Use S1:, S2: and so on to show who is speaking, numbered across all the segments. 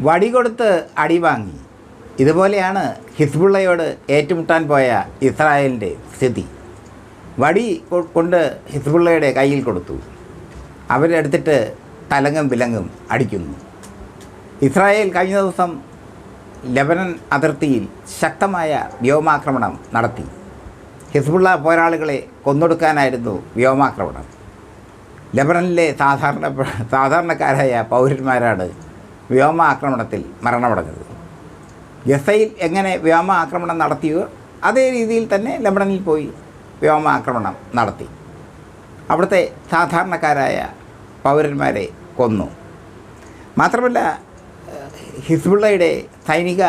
S1: വടി കൊടുത്ത് അടി വാങ്ങി. ഇതുപോലെയാണ് ഹിസ്ബുള്ളയോട് ഏറ്റുമുട്ടാൻ പോയ ഇസ്രായേലിന്റെ സ്ഥിതി. വടി കൊണ്ട് ഹിസ്ബുള്ളയുടെ കയ്യിൽ കൊടുത്തു. അവരെടുത്തിട്ട് തലങ്ങും വിലങ്ങും അടിക്കുന്നു. ഇസ്രായേൽ കഴിഞ്ഞ ദിവസം ലെബനൻ അതിർത്തിയിൽ ശക്തമായ വ്യോമാക്രമണം നടത്തി. ഹിസ്ബുള്ള പോരാളികളെ കൊന്നൊടുക്കാനായിരുന്നു വ്യോമാക്രമണം. ലെബനനിലെ സാധാരണ സാധാരണക്കാരായ പൗരന്മാരാണ് വ്യോമ ആക്രമണത്തിൽ മരണമടഞ്ഞത്. ഗസയിൽ എങ്ങനെ വ്യോമ ആക്രമണം നടത്തിയോ അതേ രീതിയിൽ തന്നെ ലബണനിൽ പോയി വ്യോമ ആക്രമണം നടത്തി. അവിടുത്തെ സാധാരണക്കാരായ പൗരന്മാരെ കൊന്നു. മാത്രമല്ല ഹിസ്ബുള്ളയുടെ സൈനിക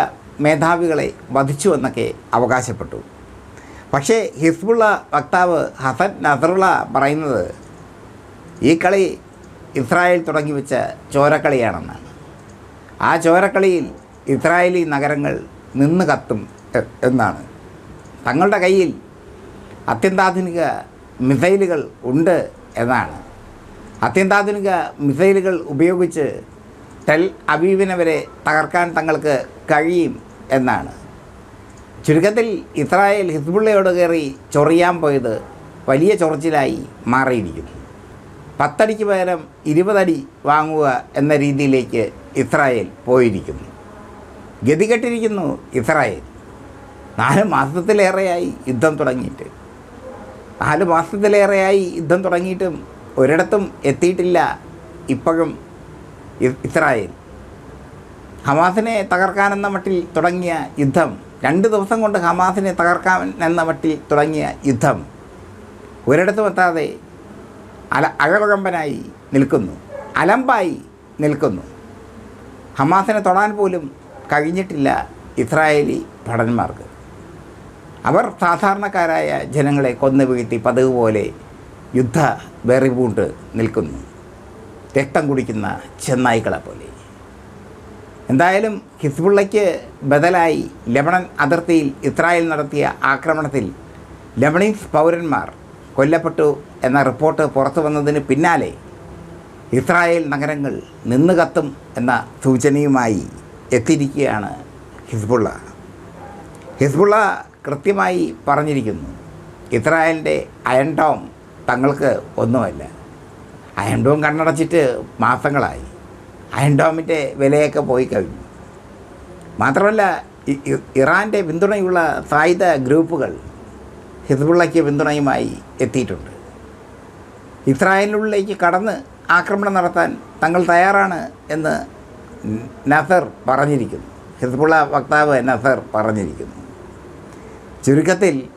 S1: മേധാവികളെ വധിച്ചു എന്നൊക്കെ അവകാശപ്പെട്ടു. പക്ഷേ ഹിസ്ബുള്ള വക്താവ് ഹസൻ നസറുള്ള പറയുന്നത് ഈ കളി ഇസ്രായേൽ തുടങ്ങി വെച്ച ചോരക്കളിയാണെന്നാണ്. ആ ചോരക്കളിയിൽ ഇസ്രായേലി നഗരങ്ങൾ നിന്ന് കത്തും എന്നാണ്. തങ്ങളുടെ കയ്യിൽ അത്യന്താധുനിക മിസൈലുകൾ ഉണ്ട് എന്നാണ്. അത്യന്താധുനിക മിസൈലുകൾ ഉപയോഗിച്ച് ടെൽ അബീബിനെ വരെ തകർക്കാൻ തങ്ങൾക്ക് കഴിയും എന്നാണ്. ചുരുക്കത്തിൽ ഇസ്രായേൽ ഹിസ്ബുള്ളയോട് കയറി ചൊറിയാൻ പോയത് വലിയ ചൊറിച്ചിലായി മാറിയിരിക്കുന്നു. പത്തടിക്ക് പകരം ഇരുപതടി വാങ്ങുക എന്ന രീതിയിലേക്ക് ഇസ്രായേൽ പോയിരിക്കുന്നു. ഗതികെട്ടിരിക്കുന്നു ഇസ്രായേൽ. നാല് മാസത്തിലേറെയായി യുദ്ധം തുടങ്ങിയിട്ട്. നാല് മാസത്തിലേറെയായി യുദ്ധം തുടങ്ങിയിട്ടും ഒരിടത്തും എത്തിയിട്ടില്ല ഇപ്പോഴും ഇസ്രായേൽ. ഹമാസിനെ തകർക്കാനെന്ന മട്ടിൽ തുടങ്ങിയ യുദ്ധം രണ്ട് ദിവസം കൊണ്ട് ഹമാസിനെ തകർക്കാൻ എന്ന മട്ടിൽ തുടങ്ങിയ യുദ്ധം ഒരിടത്തും എത്താതെ അല അഴകുഴമ്പനായി നിൽക്കുന്നു അലമ്പായി നിൽക്കുന്നു. ഹമാസിനെ തൊടാൻ പോലും കഴിഞ്ഞിട്ടില്ല ഇസ്രായേലി ഭടന്മാർക്ക്. അവർ സാധാരണക്കാരായ ജനങ്ങളെ കൊന്നു വീഴ്ത്തി പതിവ് പോലെ യുദ്ധ വെറിപൂണ്ട് നിൽക്കുന്നു. രക്തം കുടിക്കുന്ന ചെന്നായ്ക്കളെ പോലെ. എന്തായാലും ഹിസ്ബുള്ളയ്ക്ക് ബദലായി ലെബണൻ അതിർത്തിയിൽ ഇസ്രായേൽ നടത്തിയ ആക്രമണത്തിൽ ലെബണീസ് പൗരന്മാർ കൊല്ലപ്പെട്ടു എന്ന റിപ്പോർട്ട് പുറത്തു വന്നതിന് പിന്നാലെ ഇസ്രായേൽ നഗരങ്ങൾ നിന്ന് കത്തും എന്ന സൂചനയുമായി എത്തിയിരിക്കുകയാണ് ഹിസ്ബുള്ള. ഹിസ്ബുള്ള കൃത്യമായി പറഞ്ഞിരിക്കുന്നു ഇസ്രായേലിന്റെ അയൺ ഡോം തങ്ങൾക്ക് ഒന്നുമല്ല. അയൺ ഡോം കണ്ണടച്ചിട്ട് മാസങ്ങളായി. അയൺ ഡോമിന്റെ വിലയൊക്കെ പോയി കഴിഞ്ഞു. മാത്രമല്ല ഇറാന്റെ പിന്തുണയുള്ള സായുധ ഗ്രൂപ്പുകൾ ഹിസ്ബുള്ളയ്ക്ക് പിന്തുണയുമായി എത്തിയിട്ടുണ്ട്. ഇസ്രായേലിനുള്ളിലേക്ക് കടന്ന് ആക്രമണം നടത്താൻ തങ്ങൾ തയ്യാറാണ് എന്ന് നസർ പറഞ്ഞിരിക്കുന്നു. ഹിസ്ബുള്ള വക്താവ് നസർ പറഞ്ഞിരിക്കുന്നു. ചുരുക്കത്തിൽ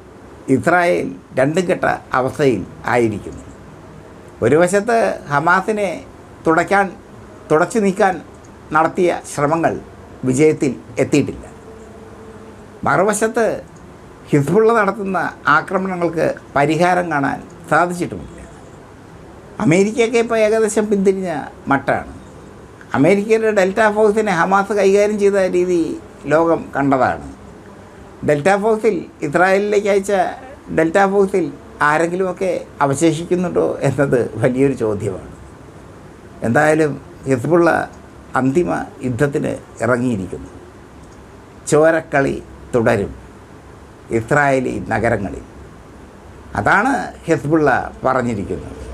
S1: ഇസ്രായേൽ രണ്ടും കെട്ട അവസ്ഥയിൽ ആയിരിക്കുന്നു. ഒരു വശത്ത് ഹമാസിനെ തുടയ്ക്കാൻ തുടച്ചു നീക്കാൻ നടത്തിയ ശ്രമങ്ങൾ വിജയത്തിൽ എത്തിയിട്ടില്ല. മറുവശത്ത് ഹിസ്ബുള്ള നടത്തുന്ന ആക്രമണങ്ങൾക്ക് പരിഹാരം കാണാൻ സാധിച്ചിട്ടുമില്ല. അമേരിക്കയൊക്കെ ഇപ്പോൾ ഏകദേശം പിന്തിരിഞ്ഞ മട്ടാണ്. അമേരിക്കയുടെ ഡെൽറ്റ ഫോഴ്സിനെ ഹമാസ് കൈകാര്യം ചെയ്ത രീതി ലോകം കണ്ടതാണ്. ഡെൽറ്റ ഫോഴ്സിൽ ഇസ്രായേലിലേക്ക് അയച്ച ഡെൽറ്റ ഫോഴ്സിൽ ആരെങ്കിലുമൊക്കെ അവശേഷിക്കുന്നുണ്ടോ എന്നത് വലിയൊരു ചോദ്യമാണ്. എന്തായാലും ഹിസ്ബുള്ള അന്തിമ യുദ്ധത്തിന് ഇറങ്ങിയിരിക്കുന്നു. ചോരക്കളി തുടരും ഇസ്രായേലി നഗരങ്ങളിൽ. അതാണ് ഹിസ്ബുള്ള പറഞ്ഞിരിക്കുന്നത്.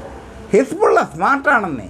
S1: ഹിസ്ബുള്ള സ്മാർട്ടാണെന്നേ